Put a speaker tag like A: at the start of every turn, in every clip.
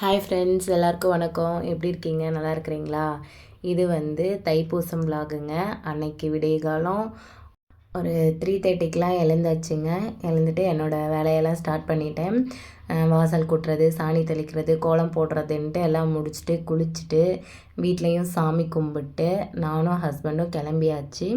A: Hi friends எல்லாருக்கும் வணக்கம். எப்படி இருக்கீங்க? நல்லா இருக்கிறீங்களா? இது வந்து தைப்பூசம் விலாகுங்க அன்னைக்கு விடியகாலம். ஒரு த்ரீ தேர்ட்டிக்கெலாம் எழுந்தாச்சுங்க. எழுந்துட்டு என்னோடய வேலையெல்லாம் ஸ்டார்ட் பண்ணிட்டேன். வாசல் கூட்டுறது சாணி தெளிக்கிறது கோலம் போடுறதுன்ட்டு எல்லாம் முடிச்சுட்டு குளிச்சுட்டு வீட்லேயும் சாமி கும்பிட்டு நானும் ஹஸ்பண்டும் கிளம்பியாச்சு.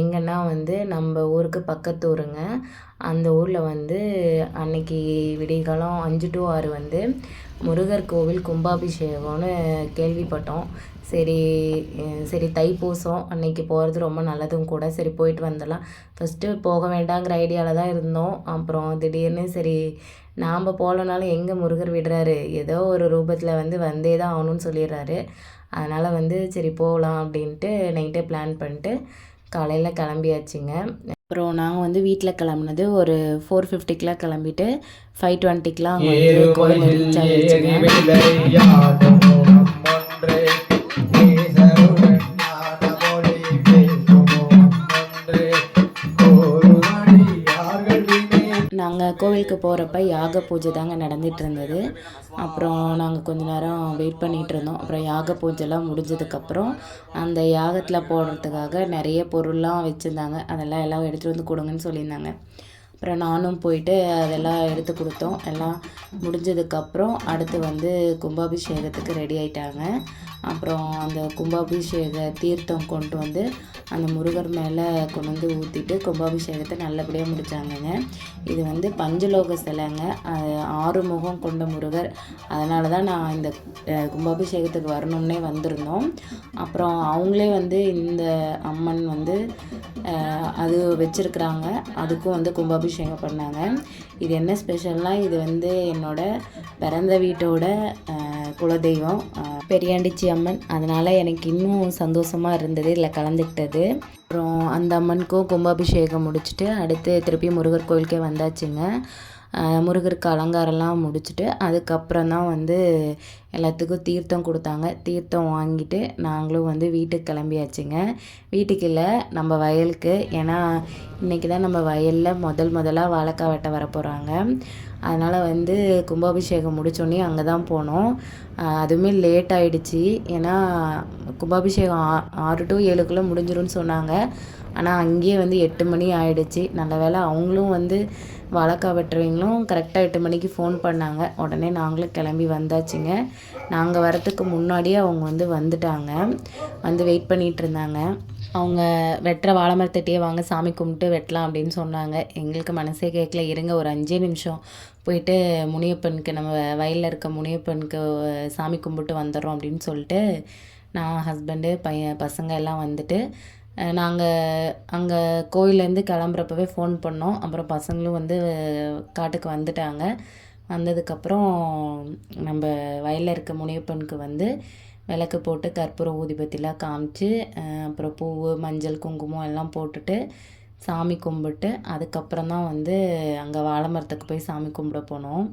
A: எங்கன்னா வந்து நம்ம ஊருக்கு பக்கத்து ஊருங்க. அந்த ஊரில் வந்து அன்னைக்கு விடியகாலம் அஞ்சு டு ஆறு வந்து முருகர் கோவில் கும்பாபிஷேகம்னு கேள்விப்பட்டோம். சரி சரி தைப்பூசம் அன்னைக்கு போகிறது ரொம்ப நல்லதும் கூட. சரி போயிட்டு வந்துடலாம். ஃபஸ்ட்டு போக வேண்டாங்கிற ஐடியாவில் தான் இருந்தோம். அப்புறம் திடீர்னு சரி நாம் போகலனாலும் எங்கே முருகர் விடுறாரு? ஏதோ ஒரு ரூபத்தில் வந்து வந்தே தான் ஆகணும்னு சொல்லிடுறாரு. அதனால் வந்து சரி போகலாம் அப்படின்ட்டு நைட்டே பிளான் பண்ணிட்டு காலையில் கிளம்பியாச்சுங்க. அப்புறம் நாங்கள் வந்து வீட்டில் கிளம்புனது ஒரு ஃபோர் ஃபிஃப்டிக்கெலாம் கிளம்பிட்டு ஃபைவ் டுவெண்ட்டிக்கெலாம் அங்கே வந்து கோயில் ரீச் ஆகிடுச்சுங்க நாங்கள் கோவிலுக்கு போகிறப்ப யாக பூஜை தாங்க நடந்துட்டு இருந்தது. அப்புறம் நாங்கள் கொஞ்ச நேரம் வெயிட் பண்ணிகிட்டு இருந்தோம். அப்புறம் யாக பூஜைலாம் முடிஞ்சதுக்கப்புறம் அந்த யாகத்தில் போடுறதுக்காக நிறைய பொருள்லாம் வச்சுருந்தாங்க. அதெல்லாம் எல்லாம் எடுத்துகிட்டு வந்து கொடுங்கன்னு சொல்லியிருந்தாங்க. அப்புறம் நானும் போயிட்டு அதெல்லாம் எடுத்து கொடுத்தோம். எல்லாம் முடிஞ்சதுக்கப்புறம் அடுத்து வந்து கும்பாபிஷேகத்துக்கு ரெடி ஆயிட்டாங்க. அப்புறம் அந்த கும்பாபிஷேக தீர்த்தம் கொண்டு வந்து அந்த முருகர் மேலே கொண்டு வந்து ஊற்றிட்டு கும்பாபிஷேகத்தை நல்லபடியாக முடித்தாங்கங்க இது வந்து பஞ்சலோக சிலைங்க. அது ஆறு முகம் கொண்ட முருகர். அதனால தான் நான் இந்த கும்பாபிஷேகத்துக்கு வரணும்னே வந்திருந்தோம். அப்புறம் அவங்களே வந்து இந்த அம்மன் வந்து அது வச்சுருக்குறாங்க. அதுக்கும் வந்து கும்பாபிஷேகம் பண்ணாங்க. இது என்ன ஸ்பெஷல்னால் இது வந்து என்னோட பிறந்த வீட்டோட குலதெய்வம் பெரியாண்டிச்சி அம்மன். அதனால் எனக்கு இன்னும் சந்தோஷமாக இருந்தது இதில் கலந்துக்கிட்டது. அப்புறம் அந்த அம்மனுக்கும் கும்பாபிஷேகம் முடிச்சுட்டு அடுத்து திருப்பி முருகர் கோயிலுக்கே வந்தாச்சுங்க. முருகருக்கு அலங்காரம்லாம் முடிச்சுட்டு அதுக்கப்புறம் தான் வந்து எல்லாத்துக்கும் தீர்த்தம் கொடுத்தாங்க. தீர்த்தம் வாங்கிட்டு நாங்களும் வந்து வீட்டுக்கு கிளம்பியாச்சுங்க. வீட்டுக்கு இல்லை நம்ம வயலுக்கு ஏன்னா இன்றைக்கி தான் நம்ம வயலில் முதல் முதலாக வாழைக்காய் வெட்ட வர போகிறாங்க அதனால் வந்து கும்பாபிஷேகம் முடிச்சோடனே அங்கே தான் போனோம். அதுவுமே லேட் ஆகிடுச்சி ஏன்னா கும்பாபிஷேகம் ஆ- ஆறு டு ஏழுக்குள்ளே முடிஞ்சிரும்னு சொன்னாங்க. ஆனால் அங்கேயே வந்து எட்டு மணி ஆயிடுச்சு. நல்ல வேளை அவங்களும் வந்து வழக்கா வெட்டுறவங்களும் கரெக்டாக எட்டு மணிக்கு ஃபோன் பண்ணாங்க. உடனே நாங்களும் கிளம்பி வந்தாச்சுங்க. நாங்கள் வரத்துக்கு முன்னாடியே அவங்க வந்து வந்துட்டாங்க. வந்து வெயிட் பண்ணிகிட்டு இருந்தாங்க. அவங்க வெட்டுற வாழை மரத்தட்டியே வாங்க சாமி கும்பிட்டு வெட்டலாம் அப்படின்னு சொன்னாங்க. எங்களுக்கு மனசே கேட்கல. இருங்க ஒரு அஞ்சே நிமிஷம். போயிட்டு முனியப்பனுக்கு நம்ம வயலில் இருக்க முனியப்பனுக்கு சாமி கும்பிட்டு வந்துடுறோம் அப்படின்னு சொல்லிட்டு நான் ஹஸ்பண்டு பையன் பசங்க எல்லாம் வந்துட்டு நாங்கள் அங்கே கோயிலேருந்து கிளம்புறப்பவே ஃபோன் பண்ணோம். அப்புறம் பசங்களும் வந்து காட்டுக்கு வந்துட்டாங்க. வந்ததுக்கப்புறம் நம்ம வயலில் இருக்க முனியப்பனுக்கு வந்து விளக்கு போட்டு கற்பூரம் ஊதிபத்திலாம் காமிச்சு அப்புறம் பூ மஞ்சள் குங்குமம் எல்லாம் போட்டுட்டு சாமி கும்பிட்டு அதுக்கப்புறம் தான் வந்து அங்கே வாழை மரத்துக்கு போய் சாமி கும்பிட போனோம்.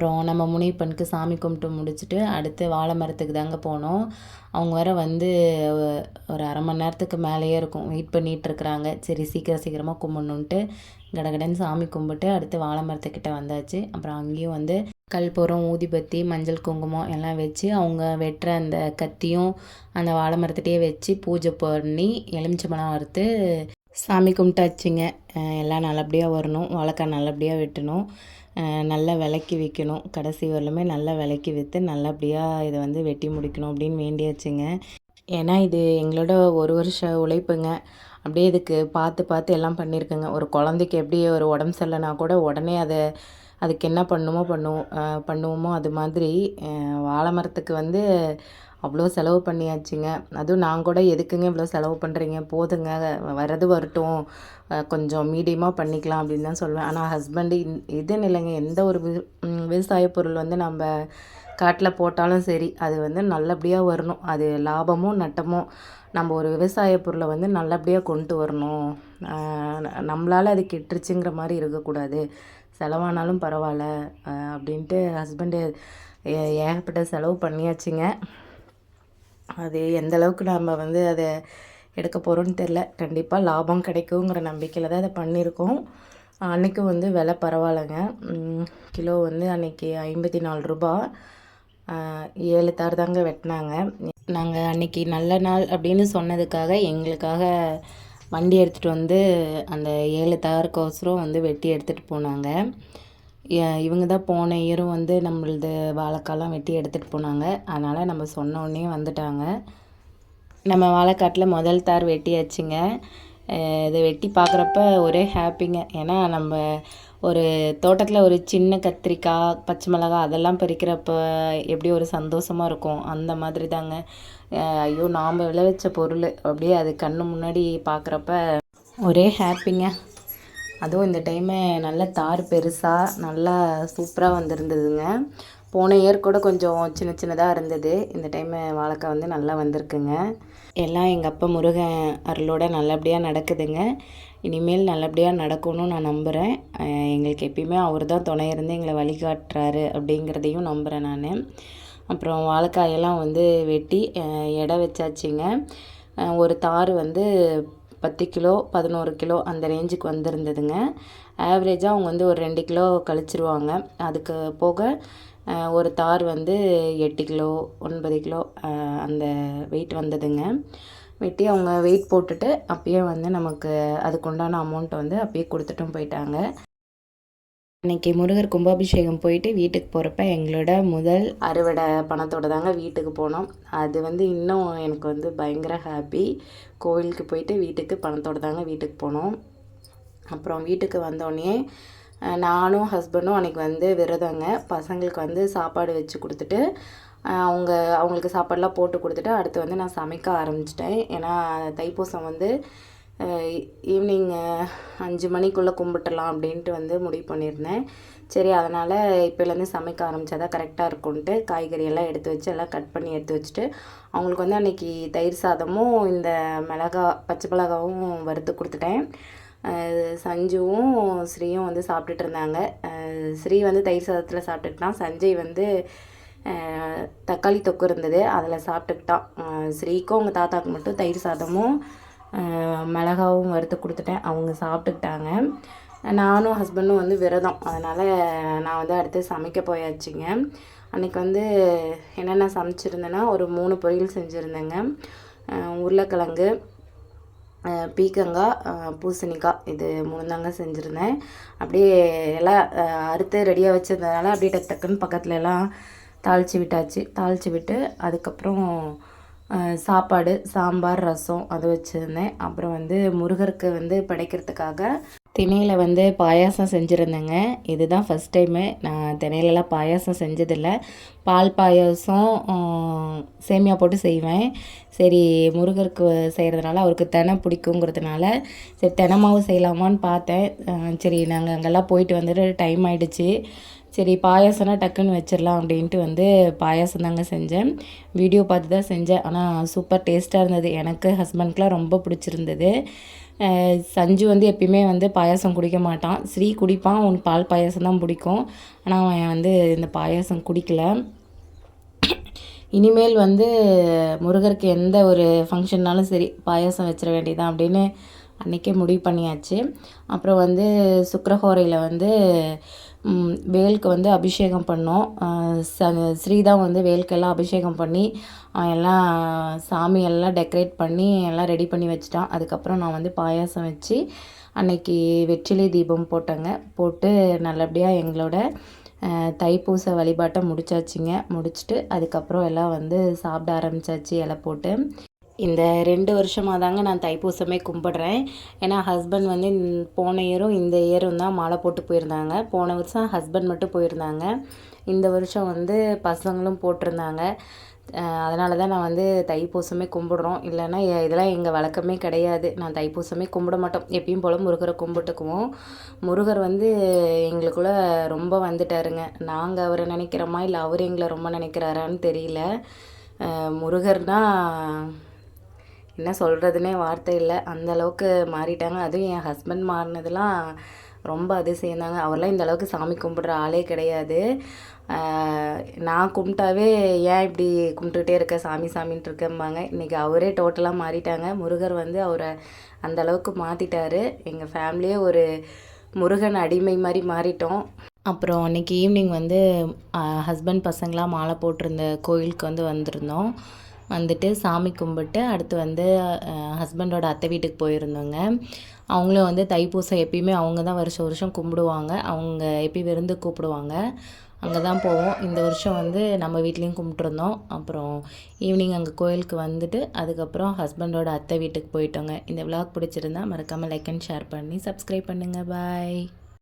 A: அப்புறம் நம்ம முனியப்பனுக்கு சாமி கும்பிட்டு முடிச்சுட்டு அடுத்து வாழை மரத்துக்கு தாங்க போனோம். அவங்க வேறு வந்து ஒரு அரை மணி நேரத்துக்கு மேலேயே இருக்கும். வெயிட் பண்ணிட்டு இருக்கிறாங்க. சரி சீக்கிரம் சீக்கிரமாக கும்பிடணுன்ட்டு கடகடன்னு சாமி கும்பிட்டு அடுத்து வாழை மரத்துக்கிட்ட வந்தாச்சு. அப்புறம் அங்கேயும் வந்து கல்பூரம் ஊதிபத்தி மஞ்சள் குங்குமம் எல்லாம் வச்சு அவங்க வெட்டுற அந்த கத்தியும் அந்த வாழை மரத்துகிட்டே வச்சு பூஜை பண்ணி எலுமிச்சம்பழம் வறுத்து சாமி கும்பிட்டாச்சுங்க. எல்லாம் நல்லபடியாக வரணும். வாழைக்காய் நல்லபடியாக வெட்டணும். நல்லா விளக்கி வைக்கணும். கடைசி வரலுமே நல்லா விளக்கி விற்று நல்லபடியாக இதை வந்து வெட்டி முடிக்கணும் அப்படின்னு வேண்டியாச்சுங்க. ஏன்னா இது எங்களோட ஒரு வருஷ உழைப்புங்க. அப்படியே இதுக்கு பார்த்து பார்த்து எல்லாம் பண்ணியிருக்குங்க. ஒரு குழந்தைக்கு எப்படி ஒரு உடம்பு சரியில்லைனா கூட உடனே அதை அதுக்கு என்ன பண்ணுமோ பண்ணுவோம் பண்ணுவோமோ அது மாதிரி வாழை மரத்துக்கு வந்து அவ்வளோ செலவு பண்ணியாச்சுங்க. அதுவும் நான் கூட எதுக்குங்க இவ்வளோ செலவு பண்ணுறீங்க போதுங்க. வரது வரட்டும். கொஞ்சம் மீடியமாக பண்ணிக்கலாம் அப்படின்னு தான் சொல்லுவேன் ஆனால் ஹஸ்பண்டு இதுன்னு இல்லைங்க எந்த ஒரு வி- விவசாய பொருள் வந்து நம்ம காட்டில் போட்டாலும் சரி அது வந்து நல்லபடியாக வரணும். அது லாபமோ நட்டமோ நம்ம ஒரு விவசாய பொருளை வந்து நல்லபடியாக கொண்டு வரணும். நம்மளால் அது கெட்டுருச்சுங்கிற மாதிரி இருக்கக்கூடாது. செலவானாலும் பரவாயில்ல அப்படின்ட்டு ஹஸ்பண்டு ஏகப்பட்ட செலவு பண்ணியாச்சுங்க. அது எந்த அளவுக்கு நாம் வந்து அதை எடுக்க போகிறோன்னு தெரில. கண்டிப்பாக லாபம் கிடைக்குங்கிற நம்பிக்கையில் தான் அதை பண்ணியிருக்கோம் அன்றைக்கும் வந்து விலை பரவாயில்லைங்க. கிலோ வந்து அன்றைக்கி ஐம்பத்தி நாலு ரூபா ஏழு தார் தாங்க வெட்டினாங்க. நாங்கள் அன்றைக்கி நல்ல நாள் அப்படின்னு சொன்னதுக்காக எங்களுக்காக வண்டி எடுத்துகிட்டு வந்து அந்த ஏழு தாருக்கோசரம் வந்து வெட்டி எடுத்துகிட்டு போனாங்க. இவங்க தான் போன இயரும் வந்து நம்மளது வாழைக்காலாம் வெட்டி எடுத்துகிட்டு போனாங்க. அதனால் நம்ம சொன்ன உடனே வந்துட்டாங்க. நம்ம வாழைக்காட்டில் முதல் தார் வெட்டியாச்சுங்க. இதை வெட்டி பார்க்குறப்ப ஒரே ஹாப்பிங்க. ஏன்னா நம்ம ஒரு தோட்டத்தில் ஒரு சின்ன கத்திரிக்காய் பச்சை மிளகாய் அதெல்லாம் பறிக்கிறப்ப எப்படி ஒரு சந்தோஷமாக இருக்கும். அந்த மாதிரி தாங்க. ஐயோ நாம் விளைவிச்ச பொருள். அப்படியே அது கண்ணு முன்னாடி பார்க்குறப்ப ஒரே ஹாப்பிங்க. அதுவும் இந்த டைமு நல்ல தார் பெருசாக நல்லா சூப்பராக வந்திருந்ததுங்க. போன இயர் கூட கொஞ்சம் சின்ன சின்னதாக இருந்தது. இந்த டைமு வாழைக்காய் வந்து நல்லா வந்திருக்குங்க. எல்லாம் எங்கள் அப்பா முருகன் அருளோட நல்லபடியாக நடக்குதுங்க. இனிமேல் நல்லபடியாக நடக்கும்னு நான் நம்புகிறேன் எங்களுக்கு எப்பயுமே அவர் தான் துணை இருந்து எங்களை வழிகாட்டுறாரு அப்படிங்கிறதையும் நம்புகிறேன் நான். அப்புறம் வாழைக்காயெல்லாம் வந்து வெட்டி எடை வச்சாச்சுங்க. ஒரு தார் வந்து பத்து கிலோ பதினோரு கிலோ அந்த ரேஞ்சுக்கு வந்திருந்ததுங்க. ஆவரேஜாக அவங்க வந்து ஒரு ரெண்டு கிலோ கழிச்சிருவாங்க. அதுக்கு போக ஒரு தார் வந்து எட்டு கிலோ ஒன்பது கிலோ அந்த வெயிட் வந்ததுங்க. வெட்டி அவங்க வெயிட் போட்டுட்டு அப்பயே வந்து நமக்கு அதுக்குண்டான அமௌண்ட் வந்து அப்பயே கொடுத்துட்டும் போயிட்டாங்க. அன்னைக்கு முருகர் கும்பாபிஷேகம் போயிட்டு வீட்டுக்கு போகிறப்ப எங்களோட முதல் அறுவடை பணத்தோடு தாங்க வீட்டுக்கு போனோம். அது வந்து இன்னும் எனக்கு வந்து பயங்கர ஹாப்பி கோவிலுக்கு போயிட்டு வீட்டுக்கு பணத்தோடு தாங்க வீட்டுக்கு போனோம். அப்புறம் வீட்டுக்கு வந்தோடனே நானும் ஹஸ்பண்டும் அன்றைக்கி வந்து விரதங்க. பசங்களுக்கு வந்து சாப்பாடு வச்சு கொடுத்துட்டு அவங்க அவங்களுக்கு சாப்பாடெலாம் போட்டு கொடுத்துட்டு அடுத்து வந்து நான் சமைக்க ஆரம்பிச்சிட்டேன். ஏன்னா தைப்பூசம் வந்து ஈவினிங் அஞ்சு மணிக்குள்ளே கும்பிட்டுலாம் அப்படின்ட்டு வந்து முடிவு பண்ணியிருந்தேன். சரி அதனால் இப்போலேருந்து சமைக்க ஆரம்பித்தா தான் கரெக்டாக இருக்கும்ன்ட்டு காய்கறி எல்லாம் எடுத்து வச்சு எல்லாம் கட் பண்ணி எடுத்து வச்சுட்டு அவங்களுக்கு வந்து அன்றைக்கி தயிர் சாதமும் இந்த மிளகா பச்சை மிளகாவும் வறுத்து கொடுத்துட்டேன். சஞ்சுவும் ஸ்ரீயும் வந்து சாப்பிட்டுட்டு இருந்தாங்க. ஸ்ரீ வந்து தயிர் சாதத்தில் சாப்பிட்டுக்கிட்டான். சஞ்சய் வந்து தக்காளி தொக்கு இருந்தது அதில் சாப்பிட்டுக்கிட்டான். ஸ்ரீக்கும் அவங்க தாத்தாவுக்கு மட்டும் தயிர் சாதமும் மிளகாவும் வறுத்து கொடுத்துட்டேன். அவங்க சாப்பிட்டுக்கிட்டாங்க. நானும் ஹஸ்பண்டும் வந்து விரதம். அதனால் நான் வந்து அடுத்து சமைக்க போயாச்சுங்க. அன்றைக்கி வந்து என்னென்ன சமைச்சிருந்தேன்னா ஒரு மூணு பொரியல் செஞ்சுருந்தேங்க. உருளைக்கிழங்கு பீக்கங்காய் பூசணிக்காய் இது மூணு தாங்க செஞ்சுருந்தேன். அப்படியே எல்லாம் அறுத்து ரெடியாக வச்சுருந்ததுனால அப்படியே டக்கு டக்குன்னு பக்கத்துல எல்லாம் தாளித்து விட்டாச்சு. தாளித்து விட்டு அதுக்கப்புறம் சாப்பாடு சாம்பார் ரசம் அது வச்சுருந்தேன். அப்புறம் வந்து முருகருக்கு வந்து படைக்கிறதுக்காக திணையில் வந்து பாயாசம் செஞ்சுருந்தேங்க. இதுதான் ஃபஸ்ட் டைமு நான் திணையிலலாம் பாயாசம் செஞ்சதில்லை. பால் பாயாசம் சேமியா போட்டு செய்வேன். சரி முருகருக்கு செய்கிறதுனால அவருக்கு தினை பிடிக்குங்கிறதுனால சரி தினமாவும் செய்யலாமான்னு பார்த்தேன். சரி நாங்கள் அங்கெல்லாம் போயிட்டு வந்துட்டு டைம் ஆகிடுச்சு சரி பாயாசம்னா டக்குன்னு வச்சிடலாம் அப்படின்ட்டு வந்து பாயாசம் தாங்க செஞ்சேன். வீடியோ பார்த்து தான் செஞ்சேன். ஆனால் சூப்பர் டேஸ்ட்டாக இருந்தது. எனக்கு ஹஸ்பண்ட்க்குலாம் ரொம்ப பிடிச்சிருந்தது. சஞ்சு வந்து எப்பயுமே வந்து பாயாசம் குடிக்க மாட்டான். ஸ்ரீ குடிப்பான். அவனுக்கு பால் பாயாசம் தான் பிடிக்கும். ஆனால் அவன் வந்து இந்த பாயாசம் குடிக்கல. இனிமேல் வந்து முருகருக்கு எந்த ஒரு ஃபங்க்ஷன்னாலும் சரி பாயாசம் வச்சிட வேண்டியதான் அப்படின்னு அன்றைக்கே முடிவு பண்ணியாச்சு. அப்புறம் வந்து சுக்கரஹோரையில் வந்து வேலுக்கு வந்து அபிஷேகம் பண்ணோம். ச- ஸ்ரீதான் வந்து வேலுக்கெல்லாம் அபிஷேகம் பண்ணி எல்லாம் சாமி எல்லாம் டெக்கரேட் பண்ணி எல்லாம் ரெடி பண்ணி வச்சிட்டான். அதுக்கப்புறம் நான் வந்து பாயாசம் வச்சு அன்னைக்கு வெற்றிலை தீபம் போட்டேங்க. போட்டு நல்லபடியாக எங்களோட தைப்பூச வழிபாட்டை முடிச்சாச்சுங்க. முடிச்சுட்டு அதுக்கப்புறம் எல்லாம் வந்து சாப்பிட ஆரம்பிச்சாச்சு இலை போட்டு. இந்த ரெண்டு வருஷமாக தாங்க நான் தைப்பூசமே கும்பிட்றேன். ஏன்னா ஹஸ்பண்ட் வந்து போன இயரும் இந்த இயரும் தான் மாலை போட்டு போயிருந்தாங்க. போன வருஷம் ஹஸ்பண்ட் மட்டும் போயிருந்தாங்க. இந்த வருஷம் வந்து பசங்களும் போட்டிருந்தாங்க. அதனால தான் நான் வந்து தைப்பூசமே கும்பிடுறோம். இல்லைன்னா இதெல்லாம் எங்கள் வழக்கமே கிடையாது. நான் தைப்பூசமே கும்பிட மாட்டோம். எப்பயும் போல் முருகரை கும்பிட்டுக்குவோம். முருகர் வந்து எங்களுக்குள்ள ரொம்ப வந்துட்டாருங்க. நாங்கள் அவரை நினைக்கிறோமா? இல்லை அவர் எங்களை ரொம்ப நினைக்கிறாரான்னு தெரியல. முருகர்னால் என்ன சொல்கிறதுனே வார்த்தை இல்லை. அந்தளவுக்கு மாறிட்டாங்க. அதுவும் என் ஹஸ்பண்ட் மாறினதுலாம் ரொம்ப அதிசயந்தாங்க. அவர்லாம் இந்த அளவுக்கு சாமி கும்பிட்ற ஆளே கிடையாது. நான் கும்பிட்டாவே ஏன் இப்படி கும்பிட்டுட்டே இருக்க? சாமி சாமின்ட்டு இருக்கம்பாங்க. இன்றைக்கி அவரே டோட்டலாக மாறிட்டாங்க. முருகர் வந்து அவரை அந்த அளவுக்கு மாற்றிட்டாரு எங்கள் ஃபேமிலியே ஒரு முருகன் அடிமை மாதிரி மாறிட்டோம். அப்புறம் அன்றைக்கி ஈவினிங் வந்து ஹஸ்பண்ட் பசங்களாம் மாலை போட்டிருந்த கோயிலுக்கு வந்து வந்திருந்தோம். வந்துட்டு சாமி கும்பிட்டு அடுத்து வந்து ஹஸ்பண்டோட அத்தை வீட்டுக்கு போயிருந்தோங்க. அவங்களும் வந்து தைப்பூசம் எப்பயுமே அவங்க தான் வருஷம் வருஷம் கும்பிடுவாங்க. அவங்க எப்பயும் விருந்து கூப்பிடுவாங்க. அங்கே தான் போவோம். இந்த வருஷம் வந்து நம்ம வீட்லேயும் கும்பிட்ருந்தோம் அப்புறம் ஈவினிங் அங்கே கோயிலுக்கு வந்துட்டு அதுக்கப்புறம் ஹஸ்பண்டோட அத்தை வீட்டுக்கு போயிட்டோங்க. இந்த விளாக் பிடிச்சிருந்தா மறக்காமல் லைக் அண்ட் ஷேர் பண்ணி சப்ஸ்கிரைப் பண்ணுங்கள் பாய்